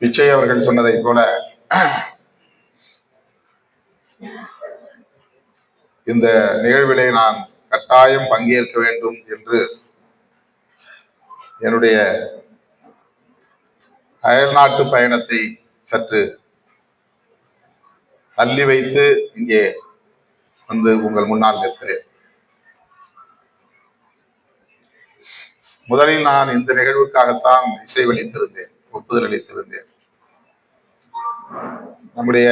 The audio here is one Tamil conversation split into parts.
பிச்சை அவர்கள் சொன்னதைப் போல இந்த நிகழ்விலே நான் கட்டாயம் பங்கேற்க வேண்டும் என்று என்னுடைய அயல்நாட்டு பயணத்தை சற்று தள்ளி வைத்து இங்கே வந்து உங்கள் முன்னால் நிற்கிறேன். முதலில் நான் இந்த நிகழ்வுக்காகத்தான் இசைவளித்திருந்தேன் ஒப்புதல் அளித்திருந்தேன். நம்முடைய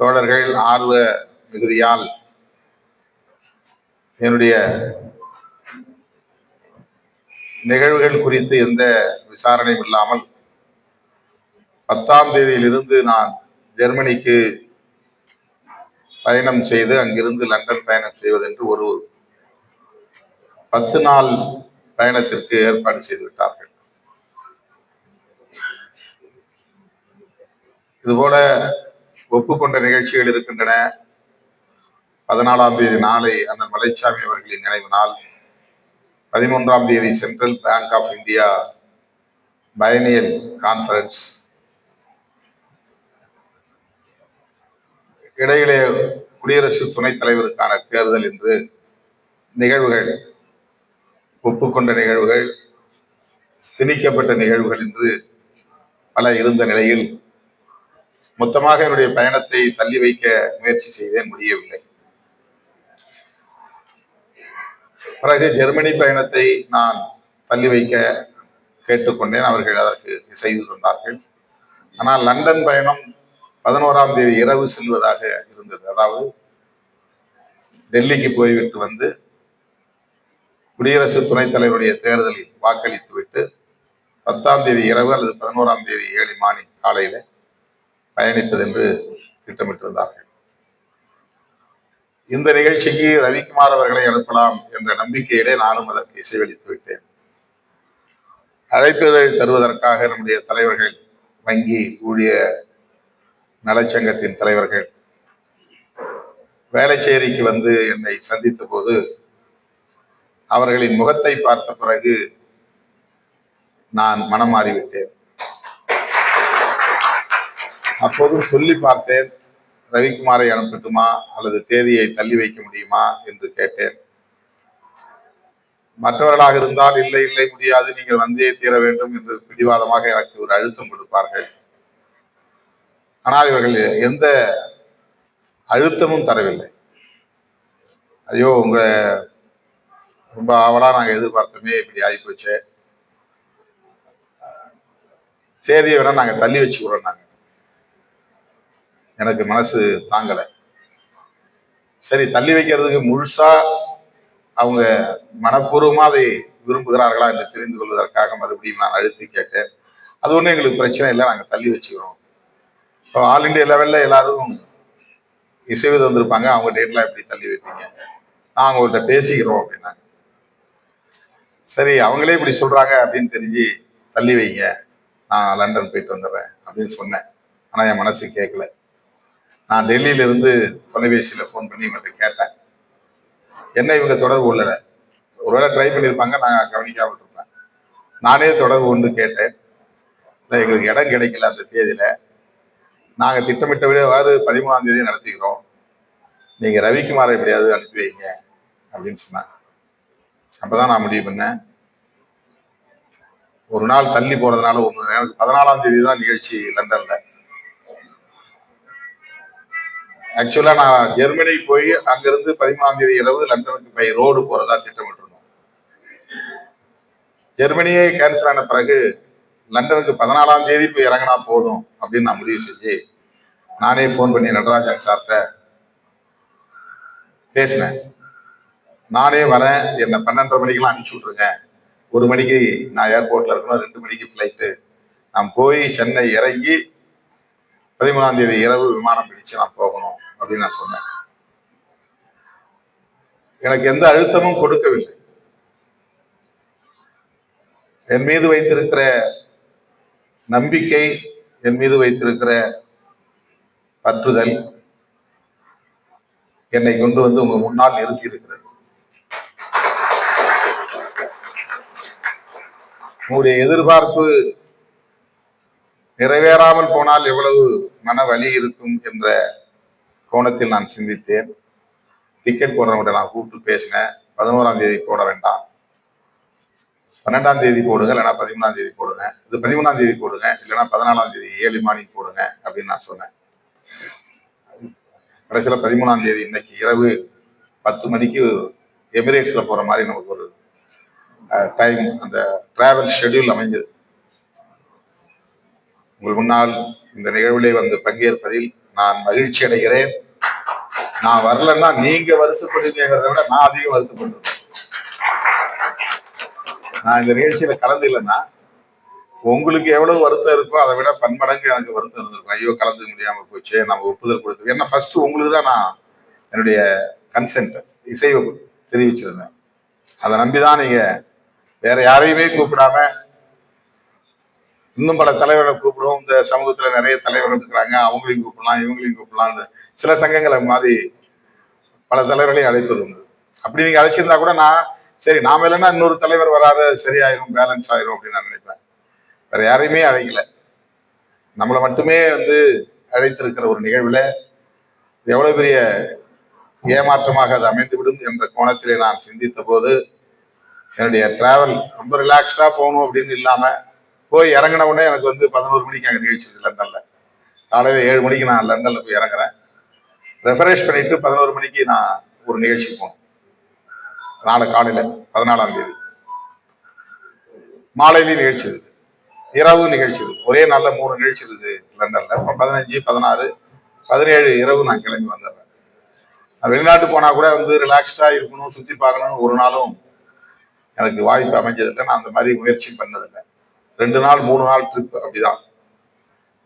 தோழர்கள் ஆர்வ மிகுதியால் என்னுடைய நிகழ்வுகள் குறித்து எந்த விசாரணையும் இல்லாமல் பத்தாம் தேதியிலிருந்து நான் ஜெர்மனிக்கு பயணம் செய்து அங்கிருந்து லண்டன் பயணம் செய்வதென்று ஒரு பத்து நாள் பயணத்திற்கு ஏற்பாடு செய்துவிட்டார்கள் இதுபோல ஒப்புக்கொண்ட நிகழ்ச்சிகள் இருக்கின்றன. பதினாலாம் தேதி நாளை அண்ணன் மலைச்சாமி அவர்களின் நினைவு நாள். பதிமூன்றாம் தேதி சென்ட்ரல் பேங்க் ஆஃப் இந்தியா பயனியல் கான்ஃபரன்ஸ் இடையிலே குடியரசு துணைத் தலைவருக்கான தேர்தல் என்று நிகழ்வுகள் ஒப்புக்கொண்ட நிகழ்வுகள் திணிக்கப்பட்ட நிகழ்வுகள் என்று பல இருந்த நிலையில் மொத்தமாக என்னுடைய பயணத்தை தள்ளி வைக்க முயற்சி செய்தேன் முடியவில்லை. பிறகு ஜெர்மனி பயணத்தை நான் தள்ளி வைக்க கேட்டுக்கொண்டேன். அவர்கள் அதற்கு செய்து கொண்டார்கள். ஆனால் லண்டன் பயணம் பதினோராம் தேதி இரவு செல்வதாக இருந்தது. அதாவது டெல்லிக்கு போய்விட்டு வந்து குடியரசு துணைத் தலைவருடைய தேர்தலில் வாக்களித்துவிட்டு பத்தாம் தேதி இரவு அல்லது பதினோராம் தேதி ஏழு மாணி காலையில பயணிப்பது என்று திட்டமிட்டிருந்தார்கள். இந்த நிகழ்ச்சிக்கு ரவிக்குமார் அவர்களை அனுப்பலாம் என்ற நம்பிக்கையிலே நானும் அதற்கு இசைவளித்து விட்டேன். அழைப்புதழ் தருவதற்காக நம்முடைய தலைவர்கள் வங்கி ஊழிய நலச்சங்கத்தின் தலைவர்கள் வேலைச்சேரிக்கு வந்து என்னை சந்தித்த போது அவர்களின் முகத்தை பார்த்த பிறகு நான் மனம் மாறிவிட்டேன் அப்போதும் சொல்லி பார்த்தேன் ரவிக்குமாரை அனுப்பட்டுமா அல்லது தேதியை தள்ளி வைக்க முடியுமா என்று கேட்டேன். மற்றவர்களாக இருந்தால் இல்லை இல்லை முடியாது நீங்கள் வந்தே தீர வேண்டும் என்று பிடிவாதமாக எனக்கு ஒரு அழுத்தம் கொடுப்பார்கள். ஆனால் இவர்கள் எந்த அழுத்தமும் தரவில்லை. ஐயோ உங்க ரொம்ப ஆவலா நாங்க எதிர்பார்த்தோமே இப்படி ஆகிப்போச்சே தேதியை வேணா நாங்க தள்ளி வச்சுக்கிறோம் நாங்க. எனக்கு மனசு தாங்கலை. சரி தள்ளி வைக்கிறதுக்கு முழுசா அவங்க மனப்பூர்வமாக அதை விரும்புகிறார்களா என்று தெரிந்து கொள்வதற்காக மறுபடியும் நான் அழுத்தி கேட்டேன். அது ஒன்றும் எங்களுக்கு பிரச்சனை இல்லை நாங்கள் தள்ளி வச்சுக்கிறோம். இப்போ ஆல் இண்டியா லெவலில் எல்லாரும் இசைவு வந்திருப்பாங்க அவங்க டேட்லாம் எப்படி தள்ளி வைப்பீங்க? நான் அவங்கள்ட்ட பேசிக்கிறோம் அப்படின்னாங்க. சரி அவங்களே இப்படி சொல்கிறாங்க அப்படின்னு தெரிஞ்சு தள்ளி வைங்க நான் லண்டன் போயிட்டு வந்துடுறேன் அப்படின்னு சொன்னேன். ஆனால் என் மனசு கேட்கல நான் டெல்லியில இருந்து தொலைபேசியில் ஃபோன் பண்ணி இவங்கள்ட்ட கேட்டேன். என்ன இவங்க தொடர்பு உள்ள ஒருவேளை ட்ரை பண்ணியிருப்பாங்க நான் கவனிக்காம விட்டுருப்பேன் நானே தொடர்பு கொண்டு கேட்டேன். இல்லை எங்களுக்கு இடம் கிடைக்கல அந்த தேதியில. நாங்கள் திட்டமிட்ட விடவாறு பதிமூணாம் தேதி நடத்திக்கிறோம். நீங்க ரவிக்குமாரை எப்படியாவது அனுப்பி வைங்க அப்படின்னு சொன்னாங்க. அப்பதான் நான் முடிவு பண்ணேன். ஒரு நாள் தள்ளி போறதுனால ஒன்று எனக்கு பதினாலாம் தேதி தான் நிகழ்ச்சி லண்டன்ல. ஆக்சுவலா நான் ஜெர்மனி போய் அங்கிருந்து பதிமூணாம் தேதி இரவு லண்டனுக்கு போய் ரோடு போறதா திட்டமிட்டிருந்தோம். ஜெர்மனியே கேன்சல் ஆன பிறகு லண்டனுக்கு பதினாலாம் தேதி போய் இறங்கினா போதும் அப்படின்னு நான் முடிவு செஞ்சு நானே ஃபோன் பண்ணி நடராஜன் சார்கிட்ட பேசினேன். நானே வரேன் என்னை பன்னெண்டரை மணிக்கெல்லாம் அனுப்பிச்சி விட்ருங்க ஒரு மணிக்கு நான் ஏர்போர்ட்ல இருக்கணும் ரெண்டு மணிக்கு ஃப்ளைட்டு நான் போய் சென்னை இறங்கி பதிமூணாம் தேதி இரவு விமானம் பிடிச்சு நான் போகணும் அப்படின்னு நான் சொன்னேன். எனக்கு எந்த அழுத்தமும் கொடுக்கவில்லை. என் மீது வைத்திருக்கிற நம்பிக்கை என் மீது வைத்திருக்கிற பற்றுதல் என்னை கொண்டு வந்து உங்க முன்னால் நிறுத்தி இருக்கிறது உங்களுடைய எதிர்பார்ப்பு நிறைவேறாமல் போனால் எவ்வளவு மன வலி இருக்கும் என்ற கோணத்தில் நான் சிந்தித்தேன். டிக்கெட் போடுறவங்கள்ட்ட நான் கூப்பிட்டு பேசினேன். பதினோராம் தேதி போட வேண்டாம். பன்னெண்டாம் தேதி போடுங்க இல்லைன்னா பதிமூணாம் தேதி போடுங்க. இது பதிமூணாம் தேதி போடுங்க இல்லைன்னா பதினாலாம் தேதி ஏழு மார்னிங் போடுங்க அப்படின்னு நான் சொன்னேன். கடைசியில் பதிமூணாம் தேதி இன்னைக்கு இரவு பத்து மணிக்கு எமிரேட்ஸில் போகிற மாதிரி நமக்கு ஒரு டைம் அந்த டிராவல் ஷெடியூல் அமைஞ்சது. உங்கள் முன்னால் இந்த நிகழ்விலே வந்து பங்கேற்பதில் நான் மகிழ்ச்சி அடைகிறேன். நான் வரலன்னா நீங்க வருத்தப்படுவீங்கிறத விட நான் அதிகம் வருத்தப்படுறேன் நான் இந்த நிகழ்ச்சியில கலந்து இல்லைன்னா உங்களுக்கு எவ்வளவு வருத்தம் இருக்கோ அதை விட பன்மடங்கு எனக்கு வருத்தம் இருந்திருக்கும். ஐயோ கலந்து முடியாம போச்சு நம்ம ஒப்புதல் கொடுத்து. ஏன்னா ஃபர்ஸ்ட் உங்களுக்கு தான் நான் என்னுடைய கன்சென்ட் இசைவை தெரிவிச்சிருந்தேன். அதை நம்பிதான் நீங்க வேற யாரையுமே கூப்பிடாம இன்னும் பல தலைவர்களை கூப்பிடுவோம். இந்த சமூகத்துல நிறைய தலைவர் இருக்கிறாங்க. அவங்களையும் கூப்பிடலாம் இவங்களையும் கூப்பிடலாம்னு சில சங்கங்களை மாதிரி பல தலைவர்களையும் அழைப்பது உண்டு. அப்படி நீங்க அழைச்சிருந்தா கூட நான் சரி நாம இல்லைன்னா இன்னொரு தலைவர் வராது சரியாயிரும் பேலன்ஸ் ஆயிரும் அப்படின்னு நான் நினைப்பேன். வேற யாரையுமே அழைக்கல. நம்மளை மட்டுமே வந்து அழைத்திருக்கிற ஒரு நிகழ்வுல எவ்வளவு பெரிய ஏமாற்றமாக அது அமைந்துவிடும் என்ற கோணத்திலே நான் சிந்தித்த போது என்னுடைய டிராவல் ரொம்ப ரிலாக்ஸ்டா போகணும் அப்படின்னு இல்லாம போய் இறங்கின உடனே எனக்கு வந்து பதினோரு மணிக்கு அங்கே நிகழ்ச்சி லண்டனில். காலையில் ஏழு மணிக்கு நான் லண்டனில் போய் இறங்குறேன். ரெஃபரேஷ் பண்ணிட்டு பதினோரு மணிக்கு நான் ஒரு நிகழ்ச்சிக்கு போனேன் நாளை காலையில் பதினாலாம் தேதி. மாலையிலேயும் நிகழ்ச்சி இருக்கு. இரவு நிகழ்ச்சி இருக்கு. ஒரே நாளில் மூணு நிகழ்ச்சி இருக்கு லண்டனில். இப்போ பதினஞ்சு பதினாறு பதினேழு இரவு நான் கிளம்பி வந்துடுறேன். நான் வெளிநாட்டு போனால் கூட வந்து ரிலாக்ஸ்டாக இருக்கணும் சுற்றி பார்க்கணும்னு ஒரு நாளும் எனக்கு வாய்ப்பு அமைஞ்சதில்லை. நான் அந்த மாதிரி முயற்சி பண்ணதில்லை. ரெண்டு நாள் மூணு நாள் ட்ரிப் அப்படிதான்.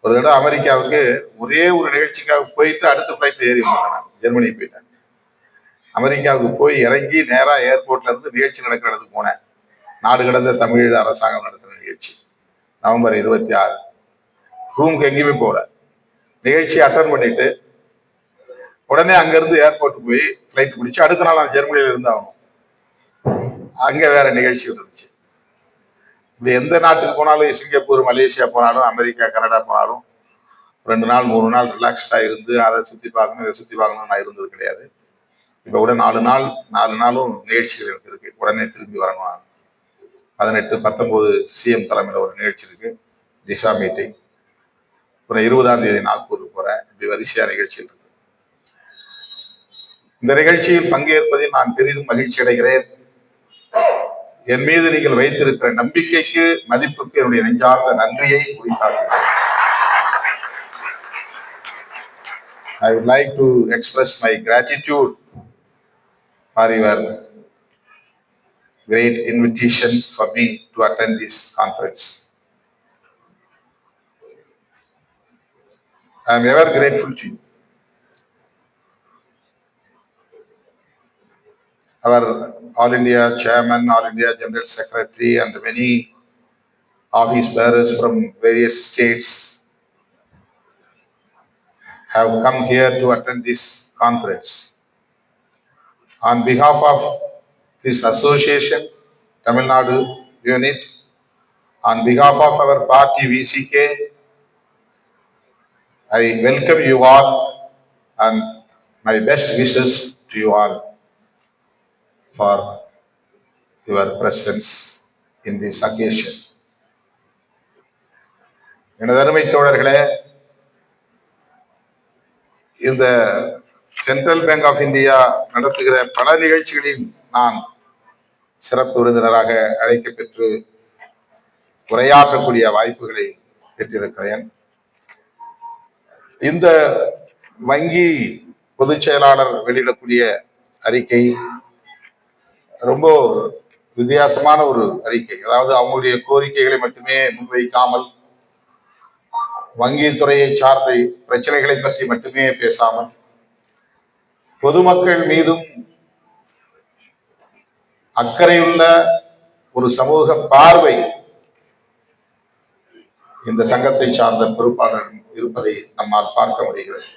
ஒரு தடவை அமெரிக்காவுக்கு ஒரே ஒரு நிகழ்ச்சிக்காக போயிட்டு அடுத்த ஃப்ளைட் ஏறி வந்தேன் ஜெர்மனி போயிட்டேன் அமெரிக்காவுக்கு போய் இறங்கி நேராக ஏர்போர்ட்ல இருந்து நிகழ்ச்சி நடக்கிற இடத்துக்கு போனேன். நாடு கடந்த தமிழ் அரசாங்கம் நடத்தின நிகழ்ச்சி. நவம்பர் இருபத்தி ஆறு. ரூமுக்கு எங்கேயுமே போகல. நிகழ்ச்சி அட்டன் பண்ணிட்டு உடனே அங்கேருந்து ஏர்போர்ட் போய் ஃப்ளைட் பிடிச்சி அடுத்த நாள் நான் ஜெர்மனியில இருந்தாகணும் ஆகணும். வேற நிகழ்ச்சி இருந்துச்சு. இப்படி எந்த நாட்டுக்கு போனாலும் சிங்கப்பூர் மலேசியா போனாலும் அமெரிக்கா கனடா போனாலும் ரெண்டு நாள் மூணு நாள் ரிலாக்ஸ்டாக இருந்து அதை சுற்றி பார்க்கணும் இதை சுற்றி பார்க்கணும்னு நான் இருந்தது கிடையாது. இப்போ கூட நாலு நாள் நாலு நாளும் நிகழ்ச்சிகள் எனக்கு இருக்கு. உடனே திரும்பி வரணும் பதினெட்டு பத்தொம்போது சிஎம் தலைமையில் ஒரு நிகழ்ச்சி இருக்கு. திஷா மீட்டிங் அப்புறம் இருபதாம் தேதி நாக்பூருக்கு போகிறேன் இப்படி வரிசையாக நிகழ்ச்சிகள் இருக்கு. இந்த நிகழ்ச்சியில் பங்கேற்பதில் நான் பெரிதும் மகிழ்ச்சி அடைகிறேன். என் மீது நீங்கள் வைத்திருக்கிற நம்பிக்கைக்கு மதிப்புக்கு என்னுடைய நெஞ்சார்ந்த நன்றியை உரித்தாக்குகிறேன் I would like to express my gratitude for your great invitation for me to attend this conference. I am ever grateful to you. Our All India Chairman, All India General Secretary, and many office bearers from various states have come here to attend this conference. On behalf of this association, Tamil Nadu unit, on behalf of our party VCK, I welcome you all and my best wishes to you all for your presence in this occasion. எனது அருமை தோழர்களே இந்த சென்ட்ரல் பேங்க் ஆஃப் இந்தியா நடத்துகிற பல நிகழ்ச்சிகளில் நான் சிறப்பு விருந்தினராக அழைக்கப்பெற்று உரையாற்றக்கூடிய வாய்ப்புகளை பெற்றிருக்கிறேன் இந்த வங்கி பொதுச் செயலாளர் வெளியிடக்கூடிய அறிக்கை ரொம்ப வித்தியாசமான ஒரு அறிக்கை. அதாவது அவங்களுடைய கோரிக்கைகளை மட்டுமே முன்வைக்காமல் வங்கி துறையை சார்ந்த பிரச்சனைகளை பற்றி மட்டுமே பேசாமல் பொதுமக்கள் மீதும் அக்கறையுள்ள ஒரு சமூக பார்வை இந்த சங்கத்தை சார்ந்த பொறுப்பாளர் இருப்பதை நம்மால் பார்க்க முடிகிறது.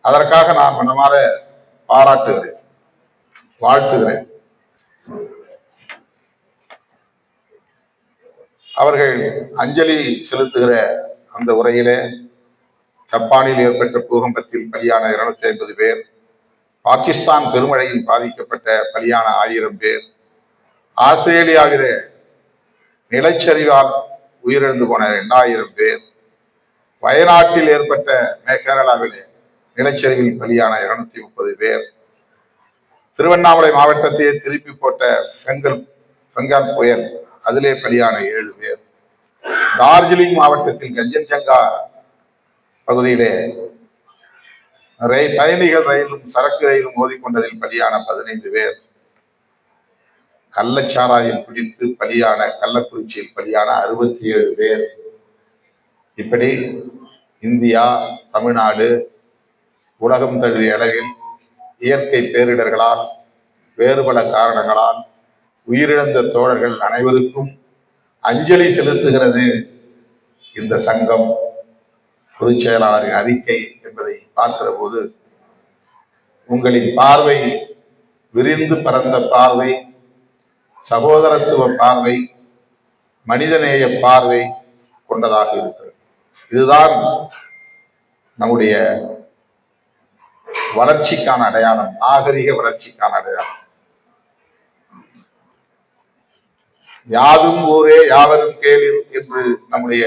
அதற்காக நான் மனமாற பாராட்டுகிறேன் வாழ்த்துகிறேன். அவர்கள் அஞ்சலி செலுத்துகிற அந்த உரையிலே ஜப்பானில் ஏற்பட்ட பூகம்பத்தில் பலியான இருநூத்தி ஐம்பது பேர் பாகிஸ்தான் பெருமழையில் பாதிக்கப்பட்ட பலியான ஆயிரம் பேர் ஆஸ்திரேலியாவிலே நிலச்சரிவால் உயிரிழந்து போன இரண்டாயிரம் பேர் வயநாட்டில் ஏற்பட்ட மேகாலயாவிலே நிலச்சரிவில் பலியான இருநூத்தி முப்பது பேர் திருவண்ணாமலை மாவட்டத்தையே திருப்பி போட்ட பெங்கல் பெங்கால் புயல் அதிலே பலியான ஏழு பேர். டார்ஜிலிங் மாவட்டத்தில் கஞ்சன்ஜங்கா பகுதியிலே ரயில் பயணிகள் ரயிலும் சரக்கு ரயிலும் மோதிக்கொண்டதில் பலியான பதினைந்து பேர். கள்ளச்சாராயம் பிடித்து பலியான கள்ளக்குறிச்சியில் பலியான அறுபத்தி ஏழு பேர். இப்படி இந்தியா தமிழ்நாடு உலகம் தழுவிய அளவில் இயற்கை பேரிடர்களால் வேறு பல காரணங்களால் உயிரிழந்த தோழர்கள் அனைவருக்கும் அஞ்சலி செலுத்துகிறது இந்த சங்கம் பொதுச் செயலாளரின் அறிக்கை என்பதை பார்க்கிற போது உங்களின் பார்வை விரிந்து பறந்த பார்வை சகோதரத்துவ பார்வை மனிதநேய பார்வை கொண்டதாக இருக்கிறது. இதுதான் நம்முடைய வளர்ச்சிக்கான அடையாளம் நாகரிக வளர்ச்சிக்கான அடையாளம். யாதும் ஊரே யாவரும் கேளிர் என்று நம்முடைய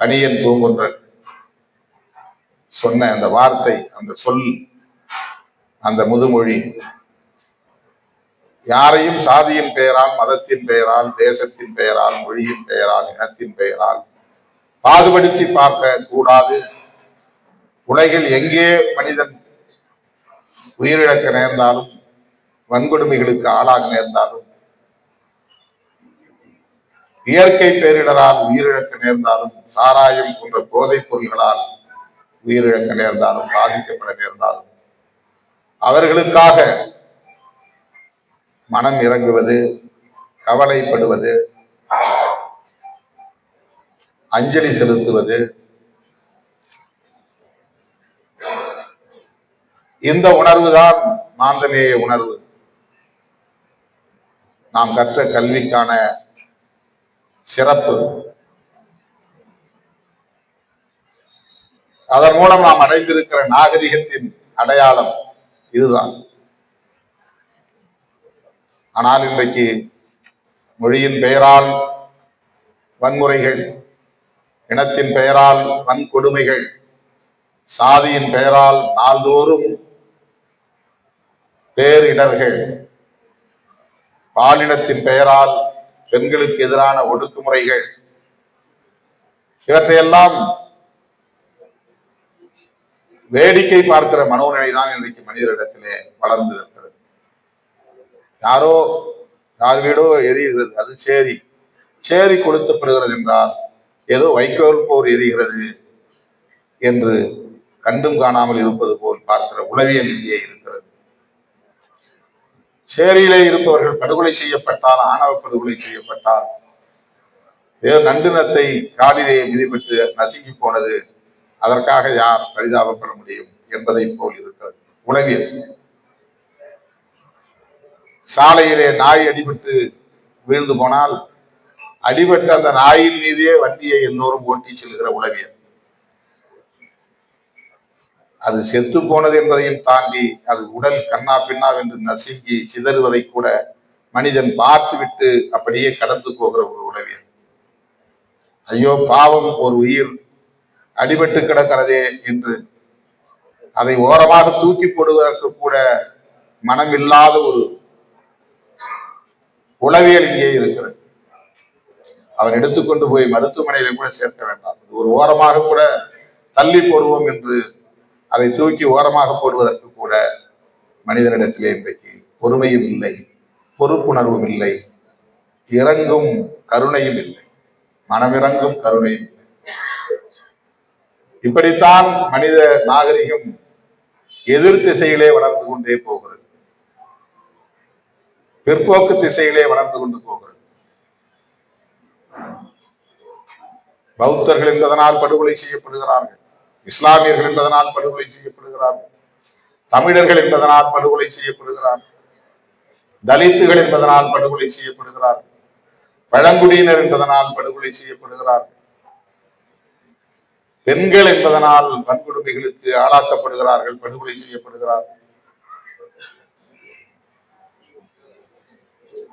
கணியன் பூங்குன்றன் சொன்ன அந்த வார்த்தை அந்த சொல் அந்த முதுமொழி யாரையும் சாதியின் பெயரால் மதத்தின் பெயரால் தேசத்தின் பெயரால் மொழியின் பெயரால் இனத்தின் பெயரால் பாகுபடுத்தி பார்க்க கூடாது உலகில் எங்கே மனிதன் உயிரிழக்க நேர்ந்தாலும் வன்கொடுமைகளுக்கு ஆளாக நேர்ந்தாலும் இயற்கை பேரிடரால் உயிரிழக்க நேர்ந்தாலும் சாராயம் போன்ற போதைப் பொருள்களால் உயிரிழக்க நேர்ந்தாலும் பாதிக்கப்பட நேர்ந்தாலும் அவர்களுக்காக மனம் இறங்குவது கவலைப்படுவது அஞ்சலி செலுத்துவது. இந்த உணர்வுதான் மாந்தநேய உணர்வு. நாம் கற்ற கல்விக்கான சிறப்பு. அதன் மூலம் நாம் அடைந்திருக்கிற நாகரிகத்தின் அடையாளம் இதுதான். ஆனால் இன்றைக்கு மொழியின் பெயரால் வன்முறைகள் இனத்தின் பெயரால் வன்கொடுமைகள் சாதியின் பெயரால் நாள்தோறும் பேரிடர்கள் பாலினத்தின் பெயரால் பெண்களுக்கு எதிரான ஒடுக்குமுறைகள் இவற்றையெல்லாம் வேடிக்கை பார்க்கிற மனோநிலை தான் இன்றைக்கு மனிதரிடத்திலே வளர்ந்து இருக்கிறது. யாரோ யார் வீடோ எரியுகிறது அது சேரி. சேரி கொளுத்தப்படுகிறது என்றால் ஏதோ வைக்கோல் போர் எரிகிறது என்று கண்டும் காணாமல் இருப்பது போல் பார்க்கிற உளவியல் இங்கே இருக்கிறது. சேரியிலே இருப்பவர்கள் படுகொலை செய்யப்பட்டால் ஆணவ படுகொலை செய்யப்பட்டால் ஏதோ நண்டுனத்தை காலிலே மிதிப்பட்டு நசுங்கி போனது அதற்காக யார் பரிதாபப்பட முடியும் என்பதை போல் இருக்கிறது. உளவியல் சாலையிலே நாய் அடிபட்டு வீழ்ந்து போனால் அடிபட்ட அந்த நாயின் மீதே வண்டியை எல்லோரும் ஓட்டி செல்கிற உலகியல் அது செத்து போனது என்பதையும் தாண்டி அது உடல் கண்ணா பின்னா என்று நசுங்கி சிதறுவதை கூட மனிதன் பார்த்துவிட்டு அப்படியே கடந்து போகிற ஒரு உளவியல் ஐயோ பாவம் ஒரு உயிர் அடிபட்டு கிடக்கிறதே என்று அதை ஓரமாக தூக்கி போடுவதற்கு கூட மனமில்லாத ஒரு உளவியல் இங்கே இருக்கிறது. அவன் எடுத்துக்கொண்டு போய் மருத்துவமனையில கூட சேர்க்க வேண்டாம். ஒரு ஓரமாக கூட தள்ளி போடுவோம் என்று அதை தூக்கி ஓரமாக போடுவதற்கு கூட மனிதனிடத்திலே இன்றைக்கு பொறுமையும் இல்லை பொறுப்புணர்வும் இல்லை இறங்கும் கருணையும் இல்லை மனமிறங்கும் கருணையும் இல்லை. இப்படித்தான் மனித நாகரிகம் எதிர் திசையிலே வளர்ந்து கொண்டே போகிறது. பிற்போக்கு திசையிலே வளர்ந்து கொண்டு போகிறது. பௌத்தர்கள் என்பதனால் படுகொலை செய்யப்படுகிறார்கள். இஸ்லாமியர்கள் என்பதனால் படுகொலை செய்யப்படுகிறார்கள். தமிழர்கள் என்பதனால் படுகொலை செய்யப்படுகிறார்கள். தலித்துகள் என்பதனால் படுகொலை செய்யப்படுகிறார்கள். பழங்குடியினர் என்பதனால் படுகொலை செய்யப்படுகிறார்கள். பெண்கள் என்பதனால் வன்கொடுமைகளுக்கு ஆளாக்கப்படுகிறார்கள் படுகொலை செய்யப்படுகிறார்கள்.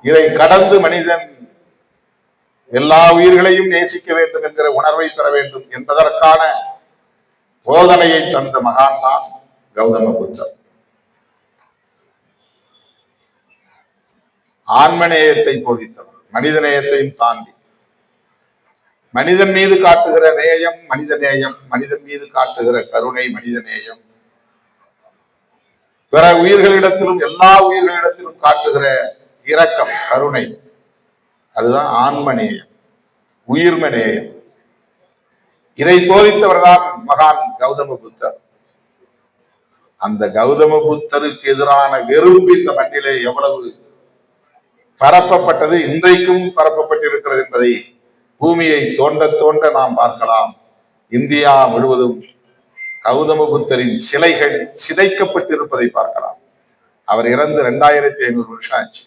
இதை கடந்து மனிதன் எல்லா உயிர்களையும் நேசிக்க வேண்டும் என்கிற உணர்வை பெற வேண்டும் என்பதற்கான போதனையை தந்த மகான் தான் கௌதம புத்தர். ஆன்மநேயத்தை போதித்தவர் மனித நேயத்தையும் தாண்டி. மனிதன் மீது காட்டுகிற நேயம் மனித நேயம் மனிதன் மீது காட்டுகிற கருணை மனித நேயம் பிற உயிர்களிடத்திலும் எல்லா உயிர்களிடத்திலும் காட்டுகிற இரக்கம் கருணை. அதுதான் ஆன்மநேயம் உயிர்மநேயம். இதை போதித்தவர் தான் மகான் கௌதம புத்தர் அந்த கௌதம புத்தருக்கு எதிரான வெறுப்பு இந்த மண்ணிலே எவ்வளவு பரப்பப்பட்டது இன்றைக்கும் பரப்பப்பட்டிருக்கிறது என்பதை பூமியை தோண்ட தோண்ட நாம் பார்க்கலாம். இந்தியா முழுவதும் கௌதம புத்தரின் சிலைகள் சிதைக்கப்பட்டிருப்பதை பார்க்கலாம். அவர் இறந்து இரண்டாயிரத்தி ஐநூறு வருஷம் ஆச்சு.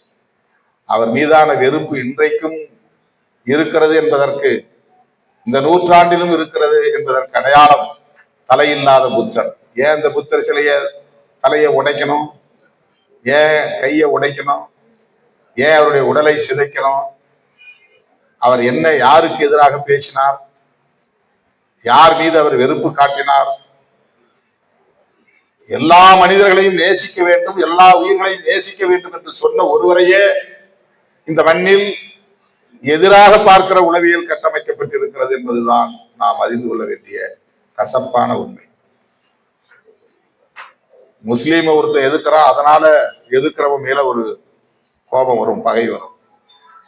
அவர் மீதான வெறுப்பு இன்றைக்கும் இருக்கிறது என்பதற்கு இந்த நூற்றாண்டிலும் இருக்கிறது என்பதற்கு அடையாளம் தலையில்லாத புத்தர். ஏன் இந்த புத்தர் சிலைய தலையை உடைக்கணும்? ஏன் கையை உடைக்கணும்? ஏன் அவருடைய உடலை சிதைக்கணும்? அவர் என்ன யாருக்கு எதிராக பேசினார்? யார் மீது அவர் வெறுப்பு காட்டினார்? எல்லா மனிதர்களையும் நேசிக்க வேண்டும் எல்லா உயிர்களையும் நேசிக்க வேண்டும் என்று சொன்ன ஒருவரையே இந்த மண்ணில் எதிராக பார்க்கிற உளவியல் கட்டமைக்கப்பட்டிருக்கிறது என்பதுதான் நாம் அறிந்து கொள்ள வேண்டிய கசப்பான உண்மை. முஸ்லீம் ஒருத்தர் எதிர்க்கிறான் அதனால எதிர்க்கிறவன் மேல ஒரு கோபம் வரும் பகை வரும்.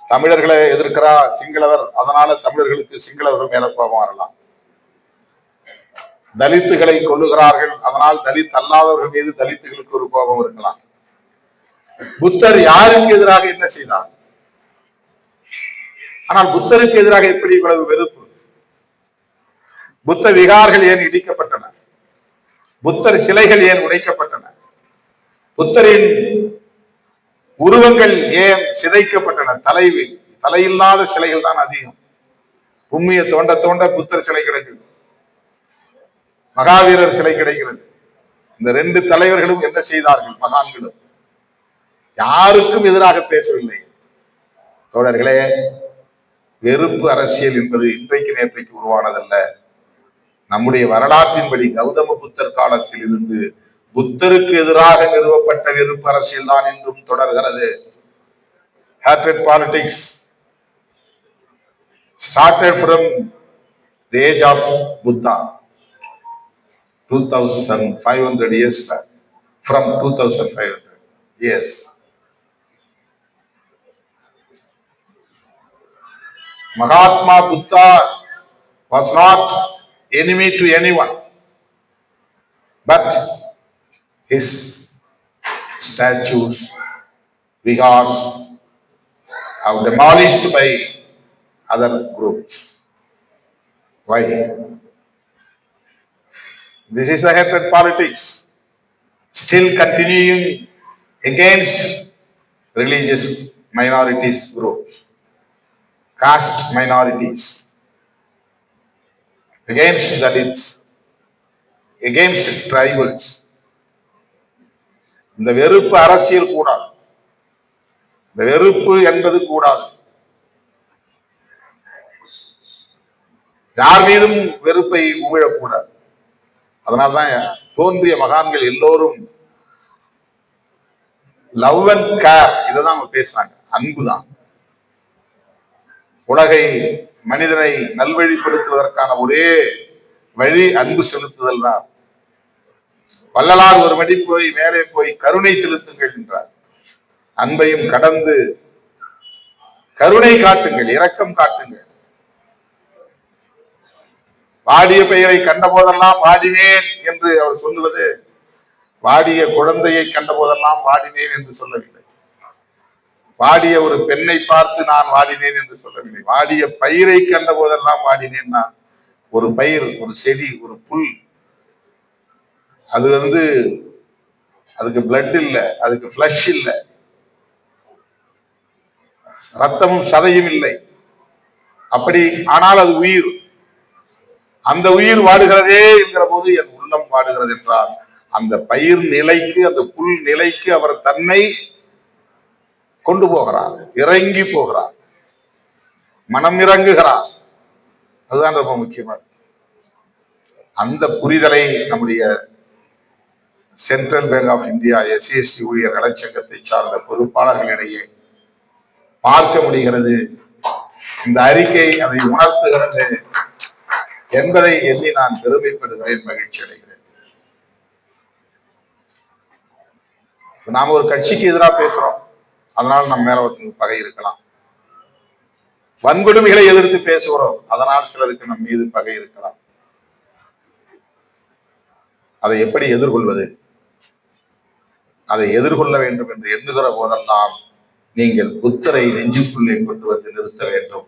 தமிழர்களை எதிர்க்கிறா சிங்களவர் அதனால தமிழர்களுக்கு சிங்களவர் மேல கோபம் வரலாம். தலித்துகளை கொள்ளுகிறார்கள் அதனால் தலித் அல்லாதவர்கள் மீது தலித்துகளுக்கு ஒரு கோபம் இருக்கலாம். புத்தர் யாருக்கு எதிராக என்ன செய்தார்? ஆனால் புத்தருக்கு எதிராக எப்படி இவ்வளவு வெறுப்பு? புத்த விகார்கள் ஏன் இடிக்கப்பட்டன? புத்தர் சிலைகள் ஏன் உடைக்கப்பட்டன? புத்தரின் உருவங்கள் ஏன் சிதைக்கப்பட்டன? தலைவில் தலையில்லாத சிலைகள் தான் அதிகம். உண்மையை தோண்ட தோண்ட புத்தர் சிலை கிடைக்கிறது மகாவீரர் சிலை கிடைக்கிறது. இந்த ரெண்டு தலைவர்களும் என்ன செய்தார்கள்? மகான்களும். யாருக்கும் எதிராக பேசவில்லை. தோழர்களே வெறுப்பு அரசியல் என்பது இன்றைக்கு நேற்றைக்கு உருவானதல்ல. நம்முடைய வரலாற்றின்படி கௌதம புத்தர் காலத்தில் இருந்து புத்தருக்கு எதிராக நிறுவப்பட்ட வெறுப்பு அரசியல் தான் இன்றும் தொடர்கிறது. Hatred Buddha two thousand the five hundred Buddha. 2500 years back. From 2500 yes. Mahatma Buddha was not enemy to anyone, but his statues, vihars, are demolished by other groups. Why? This is the hatred politics, still continuing against religious minorities groups caste minorities, against Dalits, against tribals. இந்த வெறுப்பு அரசியல் கூடாது. இந்த வெறுப்பு என்பது கூடாது. யார் மீதும் வெறுப்பை உமிழக்கூடாது. அதனால்தான் தோன்றிய மகான்கள் எல்லோரும் லவ் அண்ட் கேர் இதை தான் அவங்க பேசுறாங்க. அன்புதான். உலகை மனிதனை நல்வழிப்படுத்துவதற்கான ஒரே வழி அன்பு செலுத்துதல் தான். வள்ளலார் ஒரு மடி போய் மேலே போய் கருணை செலுத்துங்கள் என்றார். அன்பையும் கடந்து கருணை காட்டுங்கள் இரக்கம் காட்டுங்கள். வாடிய பெயரை கண்ட போதெல்லாம் வாடினேன் என்று அவர் சொல்லுவது வாடிய குழந்தையை கண்ட போதெல்லாம் வாடினேன் என்று சொல்லவில்லை. வாடிய ஒரு பெண்ணை பார்த்து நான் வாடினேன் என்று சொல்லவில்லை. வாடிய பயிரை கண்ட போதெல்லாம் வாடினேன் நான். ஒரு பயிர் ஒரு செடி ஒரு புல். அது வந்து அதுக்கு பிளட் இல்லை அதுக்கு ஃபிளஷ் இல்லை. ரத்தமும் சதையும் இல்லை. அப்படி ஆனால் அது உயிர். அந்த உயிர் வாடுகிறதே என்கிற போது என் உள்ளம் வாடுகிறது என்றால் அந்த பயிர் நிலைக்கு அந்த புல் நிலைக்கு அவர் தன்னை கொண்டு போகிறார் இறங்கி போகிறார் மனம் இறங்குகிறார் அதுதான் ரொம்ப முக்கியமா. அந்த புரிதலை நம்முடைய central bank of India SC ST ஊழியர் நலச்சங்கத்தை சார்ந்த பொறுப்பாளர்களிடையே பார்க்க முடிகிறது. இந்த அறிக்கை அதை உணர்த்துகிறது என்பதை எண்ணி நான் பெருமைப்படுகிறேன் மகிழ்ச்சி அடைகிறேன். நாம ஒரு கட்சிக்கு எதிராக பேசுறோம். அதனால் நம்ம மேல ஒருத்தருக்கு பகை இருக்கலாம். வன்கொடுமைகளை எதிர்த்து பேசுகிறோம் அதனால் சிலருக்கு நம் மீது பகை இருக்கலாம். அதை எப்படி எதிர்கொள்வது? அதை எதிர்கொள்ள வேண்டும் என்று எண்ணுகிற போதெல்லாம் நீங்கள் புத்தரை நெஞ்சுக்குள்ளே கொண்டு வந்து நிறுத்த வேண்டும்.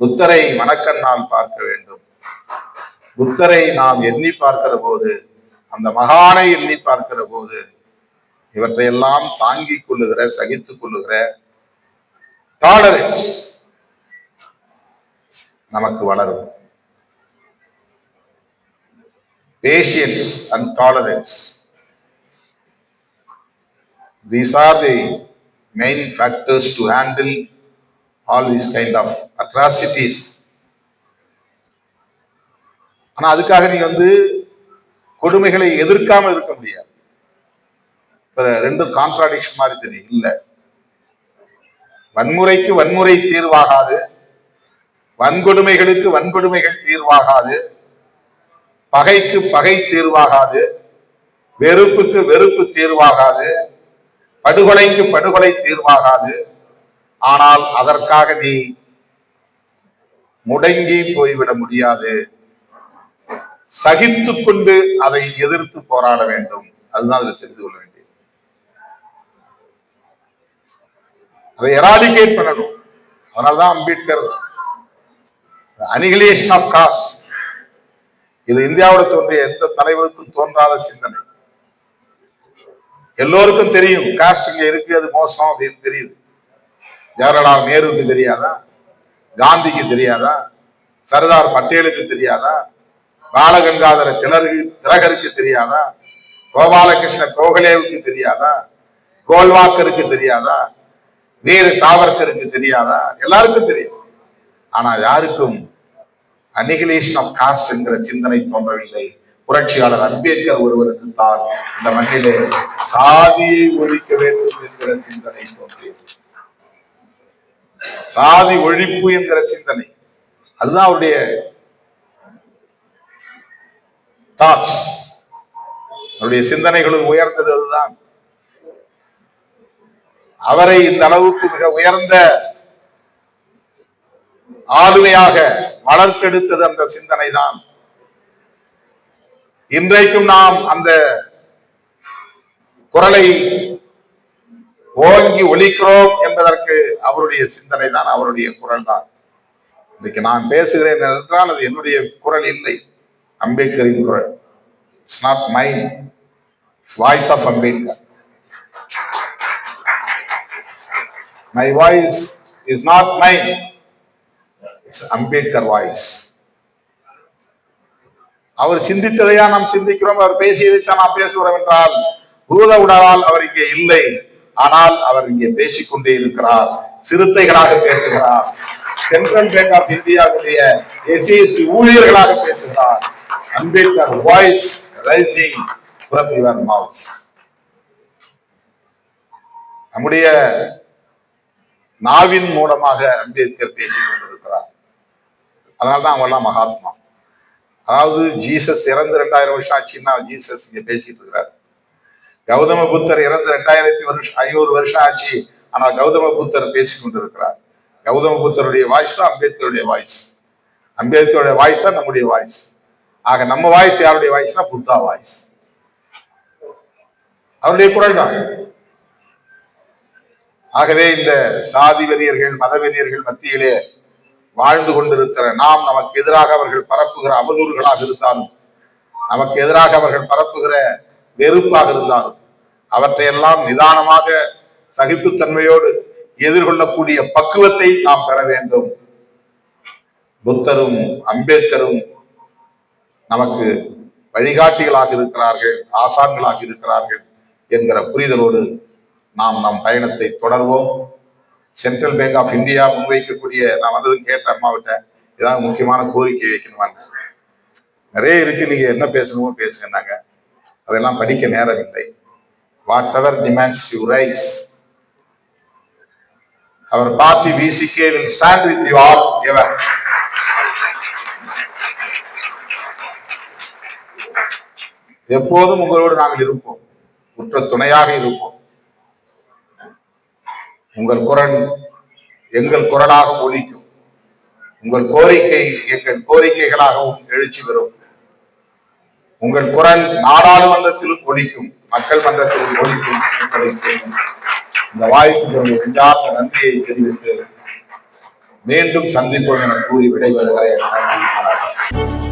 புத்தரை மனக்கண்ணால் பார்க்க வேண்டும். புத்தரை நாம் எண்ணி பார்க்கிற போது அந்த மகானை எண்ணி பார்க்கிற போது இவற்றையெல்லாம் தாங்கிக் கொள்ளுகிற சகித்துக் கொள்ளுகிற டாலரன்ஸ் நமக்கு வளரும். Patience and tolerance these are the main factors to handle all these kind of atrocities ஆனா அதுக்காக நீங்க வந்து கொடுமைகளை எதிர்க்காம இருக்க முடியாது. ரெண்டும் கான்ட்ராடிக்ஷன் மாதிரி தெரியும். இல்ல. வன்முறைக்கு வன்முறை தீர்வாகாது. வன்கொடுமைகளுக்கு வன்கொடுமைகள் தீர்வாகாது. பகைக்கு பகை தீர்வாகாது. வெறுப்புக்கு வெறுப்பு தீர்வாகாது. படுகொலைக்கு படுகொலை தீர்வாகாது. ஆனால் அதற்காக நீ முடங்கி போய்விட முடியாது. சகித்துக் கொண்டு அதை எதிர்த்து போராட வேண்டும். அதுதான் அதில் தெரிந்து கொள்ள வேண்டும். அதை எராடிகேட் பண்ணணும். அதனாலதான் அம்பேத்கர் அனிகிலேஷன் ஆஃப் காஸ்ட் இது இந்தியாவோட தோன்றிய எந்த தலைவருக்கும் தோன்றாத சிந்தனை. எல்லோருக்கும் தெரியும் காஸ்ட் இங்க இருக்கு அது மோசம் அப்படின்னு தெரியுது. ஜவஹர்லால் நேருவுக்கு தெரியாதா? காந்திக்கு தெரியாதா? சர்தார் பட்டேலுக்கு தெரியாதா? பாலகங்காதர திலருக்கு திலகருக்கு தெரியாதா? கோபாலகிருஷ்ண கோகலேவுக்கு தெரியாதா? கோல்வாக்கருக்கு தெரியாதா? வீர சாவர்கருக்கு தெரியாதா? எல்லாருக்கும் தெரியும். ஆனா யாருக்கும் அனிகிலேஷன் ஆஃப் காஸ்ட் என்கிற சிந்தனை தோன்றவில்லை. புரட்சியாளர் அம்பேத்கர் ஒருவருக்கு தான் இந்த மண்ணிலே சாதியை ஒழிக்க வேண்டும் என்கிற சிந்தனை தோன்றியது சாதி ஒழிப்பு என்கிற சிந்தனை. அதுதான் அவருடைய தாட்ஸ் அவருடைய சிந்தனைகளும் உயர்ந்தது அதுதான். அவரை இந்த அளவுக்கு மிக உயர்ந்த ஆளுமையாக வளர்த்தெடுத்தது அந்த சிந்தனை தான் இன்றைக்கும் நாம் அந்த குரலை ஓங்கி ஒலிக்கிறோம் என்பதற்கு அவருடைய சிந்தனை தான் அவருடைய குரல் தான் இன்னைக்கு நான் பேசுகிறேன் என்றால் அது என்னுடைய குரல் இல்லை. அம்பேத்கரின் குரல். It's not mind voice of Ambedkar my voice is not my it's Ambedkar voice அவர் சிந்தித்ததையா நாம் சிந்திக்கிறோம் அவர் பேசியதைத்தான் நாம் பேசுகிறோம் என்றால் பூத உடலால் அவர் இங்கே இல்லை. ஆனால் அவர் இங்கே பேசிக்கொண்டே இருக்கிறார். சிறுத்தைகளாக பேசுகிறார். சென்ட்ரல் பேங்க் ஆஃப் இந்தியாவுடைய எஸ்சிஎஸ்டி ஊழியர்களாக பேசுகிறார். Ambedkar voice rising from your mouth நம்முடைய நாவின் மூலமாக அம்பேத்கர் பேசிக் கொண்டிருக்கிறார். அதனால்தான் அவெல்லாம் மகாத்மா. அதாவது ஜீசஸ் இறந்து ரெண்டாயிரம் வருஷம் ஆச்சுன்னா ஜீசஸ் இங்க பேசிட்டு இருக்கிறார் கௌதம புத்தர் இறந்து ரெண்டாயிரத்தி வருஷம் ஐநூறு வருஷம் ஆச்சு. ஆனால் கௌதம புத்தர் பேசி கொண்டிருக்கிறார். கௌதம புத்தருடைய வாய்ஸ் தான் அம்பேத்கருடைய வாய்ஸ் அம்பேத்கருடைய வாய்ஸ் தான் நம்முடைய வாய்ஸ் ஆக நம்ம வாய்ஸ் யாருடைய வாய்ஸ்னா புத்தா வாய்ஸ் அவருடைய குரல் தான். ஆகவே இந்த சாதி வெறியர்கள் மதவெறியர்கள் மத்தியிலே வாழ்ந்து கொண்டிருக்கிற நாம் நமக்கு எதிராக அவர்கள் பரப்புகிற அவதூறுகளாக இருந்தாலும் நமக்கு எதிராக அவர்கள் பரப்புகிற வெறுப்பாக இருந்தாலும் அவற்றையெல்லாம் நிதானமாக சகிப்புத்தன்மையோடு எதிர்கொள்ளக்கூடிய பக்குவத்தை நாம் பெற வேண்டும். புத்தரும் அம்பேத்கரும் நமக்கு வழிகாட்டிகளாக இருக்கிறார்கள் ஆசான்களாக இருக்கிறார்கள் என்கிற புரிதலோடு நாம் நம் பயணத்தை தொடர்வோம். சென்ட்ரல் பேங்க் ஆஃப் இந்தியா முன்வைக்கக்கூடிய நான் வந்ததும் கேட்ட அம்மாவிட்ட ஏதாவது முக்கியமான கோரிக்கை வைக்கணுமான்னு. நிறைய இருக்கு. நீங்க என்ன பேசணுமோ பேசுங்கன்னாங்க அதெல்லாம் படிக்க நேரம் இல்லை. Whatever demands you rise our party VCK will stand with you all ever எப்போதும் உங்களோடு நாங்கள் இருப்போம். உற்ற துணையாக இருப்போம். உங்கள் குரல் எங்கள் குரலாக ஒலிக்கும். உங்கள் கோரிக்கை எங்கள் கோரிக்கைகளாகவும் எழுச்சி பெறும். உங்கள் குரல் நாடாளுமன்றத்திலும் ஒலிக்கும் மக்கள் மன்றத்திலும் ஒலிக்கும் என்பதை இந்த வாய்ப்புக்கு ஒரு நெஞ்சார்ந்த நன்றியை தெரிவித்து மீண்டும் சந்திப்போம் என கூறி விடைபெறுகிறேன். நன்றி